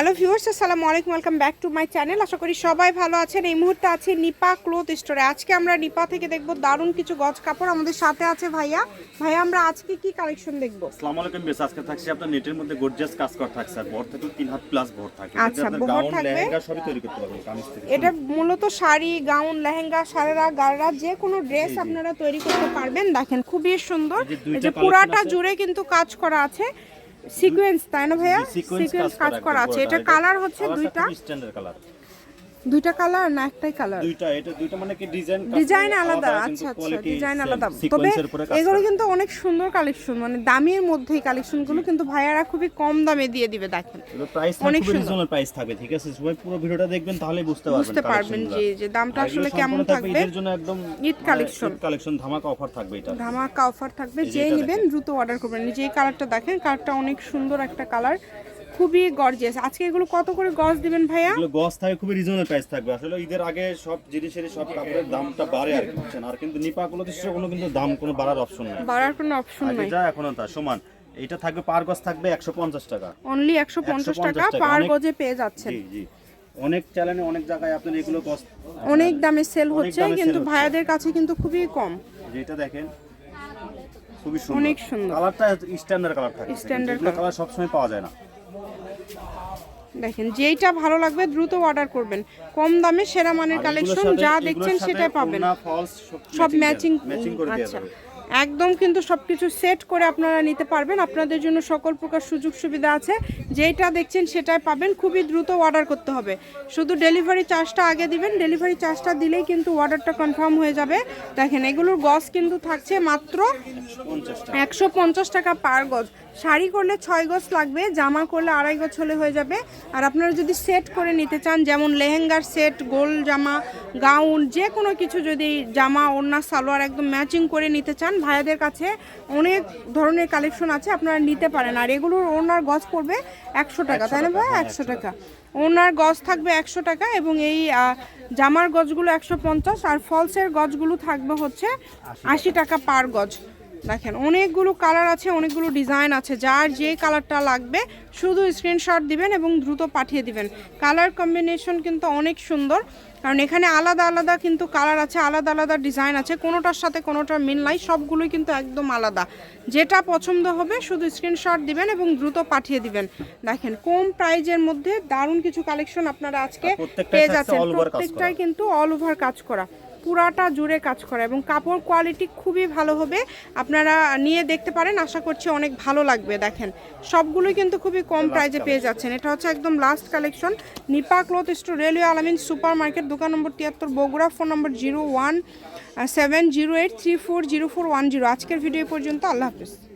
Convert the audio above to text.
Hello viewers আসসালামু আলাইকুম welcome back to my channel. আশা করি সবাই ভালো আছেন। এই মুহূর্তে আছে নিপা ক্লোথ স্টোরে। আজকে আমরা নিপা থেকে দেখব দারুণ কিছু গজ কাপড়। আমাদের সাথে আছে ভাইয়া। ভাইয়া আমরা আজকে কি কালেকশন দেখব? আসসালামু আলাইকুম বেশ আজকে থাকছে আপনার নেটের মধ্যে গর্জিয়াস কাজ করা থাকছে। আর ভর থেকে তিন হাত প্লাস ভর থাকে। আচ্ছা, গাউন থাকবে। লেহেঙ্গা সবই তৈরি করতে পারবেন কামিজ থেকে এটা মূলত শাড়ি গাউন লেহেঙ্গা সারারা গাররা যে কোনো ড্রেস আপনারা তৈরি করতে পারবেন। দেখেন খুবই সুন্দর। এই যে পুরাটা জুড়ে কিন্তু কাজ করা আছে। সিকোয়েন্স তাই না ভাইয়া? সিকোয়েন্স কাজ করা আছে। এটা কালার হচ্ছে দুইটা। স্ট্যান্ডার্ড কালার দুইটা কালার না একটাই কালার দুইটা এটা দুইটা মানে কি ডিজাইন ডিজাইন আলাদা আচ্ছা আচ্ছা ডিজাইন আলাদা। তবে এগুলো কিন্তু অনেক সুন্দর কালেকশন মানে দামের মধ্যেই কালেকশনগুলো কিন্তু ভাইয়ারা খুবই কম দামে দিয়ে দিবে দেখেন। প্রাইস অনেক সুন্দর। রিজনেবল প্রাইস থাকবে ঠিক আছে? সবাই পুরো ভিডিওটা দেখবেন তাহলে বুঝতে পারবেন বুঝতে পারবেন যে যে দামটা আসলে কেমন থাকবে এর জন্য একদম ঈদ কালেকশন কালেকশন ধামাকা অফার থাকবে এটা। ধামাকা অফার থাকবে এই যে নেবেন দ্রুত অর্ডার করবেন। এই যে এই কালারটা দেখেন কালারটা অনেক সুন্দর একটা কালার খুবই গর্জিয়াস আজকে এগুলো কত করে গজ দিবেন ভাইয়া? এগুলো গস থাকে খুবই রিজনেবল প্রাইস থাকবে। আসলে ঈদের আগে সব জিনিসের সব কাপড়ের দামটা বাড়ে আর বুঝছেন? আর কিন্তু নিপাগুলো তো কোনো কিন্তু দাম কোনো বাড়ার অপশন নাই। বাড়ার কোনো অপশন নাই। যা এখনও তা সমান। এটা থাকবে পার গজ থাকবে একশো পঞ্চাশ টাকা। অনলি একশো পঞ্চাশ 150 টাকা পার গজে পেয়ে যাচ্ছেন। জি জি। অনেক চ্যানেলে অনেক জায়গায় আপনার এগুলো গজ অনেক দামে সেল হচ্ছে কিন্তু। ভাইয়াদের কাছে কিন্তু খুবই কম। যেটা দেখেন খুবই সুন্দর। অনেক সুন্দর। কালারটা স্ট্যান্ডার্ড কালার থাকে। স্ট্যান্ডার্ড কালার সবসময় পাওয়া যায় না। দেখেন যেইটা ভালো লাগবে দ্রুত অর্ডার করবেন। কম দামে সেরা মানের কালেকশন যা দেখছেন সেটাই পাবেন। সব ম্যাচিং আচ্ছা। একদম কিন্তু সব কিছু সেট করে আপনারা নিতে পারবেন। আপনাদের জন্য সকল প্রকার সুযোগ সুবিধা আছে। যেটা দেখছেন সেটাই পাবেন। খুবই দ্রুত অর্ডার করতে হবে। শুধু ডেলিভারি চার্জটা আগে দিবেন। ডেলিভারি চার্জটা দিলেই কিন্তু অর্ডারটা কনফার্ম হয়ে যাবে। দেখেন, এগুলোর গজ কিন্তু থাকছে মাত্র একশো পঞ্চাশ টাকা পার গজ। শাড়ি করলে ছয় গজ লাগবে, জামা করলে আড়াই গজ হলে হয়ে যাবে। আর আপনারা যদি সেট করে নিতে চান, যেমন লেহেঙ্গার সেট গোল জামা, গাউন যে কোনো কিছু যদি জামা, ওড়না, সালোয়ার একদম ম্যাচিং করে নিতে চান ভাইয়াদের কাছে অনেক ধরনের কালেকশন আছে আপনারা নিতে পারেন। আর এগুলোর ওনার গজ পড়বে একশো টাকা তাই না ভাই একশো টাকা। ওনার গজ থাকবে একশো টাকা এবং এই জামার গজগুলো একশো পঞ্চাশ আর ফলসের গজগুলো থাকবে হচ্ছে আশি টাকা পার গজ। দেখেন অনেকগুলো কালার আছে অনেকগুলো ডিজাইন আছে। যার যে কালারটা লাগবে শুধু স্ক্রিনশট দিবেন এবং দ্রুত পাঠিয়ে দিবেন। কালার কম্বিনেশন কিন্তু অনেক সুন্দর। কারণ এখানে আলাদা আলাদা কিন্তু কালার আছে আলাদা আলাদা ডিজাইন আছে। কোনোটার সাথে কোনোটার মিল নাই সবগুলোই কিন্তু একদম আলাদা। যেটা পছন্দ হবে শুধু স্ক্রিনশট দিবেন এবং দ্রুত পাঠিয়ে দিবেন। দেখেন কম প্রাইজের মধ্যে দারুণ কিছু কালেকশন আপনারা আজকে পেয়ে যাচ্ছেন। প্রত্যেকটাই কিন্তু অল ওভার কাজ করা। পুরাটা জুড়ে কাজ করা এবং কাপড় কোয়ালিটি খুবই ভালো হবে। আপনারা নিয়ে দেখতে পারেন আশা করছি অনেক ভালো লাগবে দেখেন। সবগুলোই কিন্তু খুবই কম প্রাইজে পেয়ে যাচ্ছেন। এটা হচ্ছে একদম last collection Nipa cloth store railway Alamin super market দোকান নম্বর তিয়াত্তর Bogura phone number zero one seven zero eight three four zero four one zero আজকের ভিডিও পর্যন্ত আল্লাহ হাফিজ।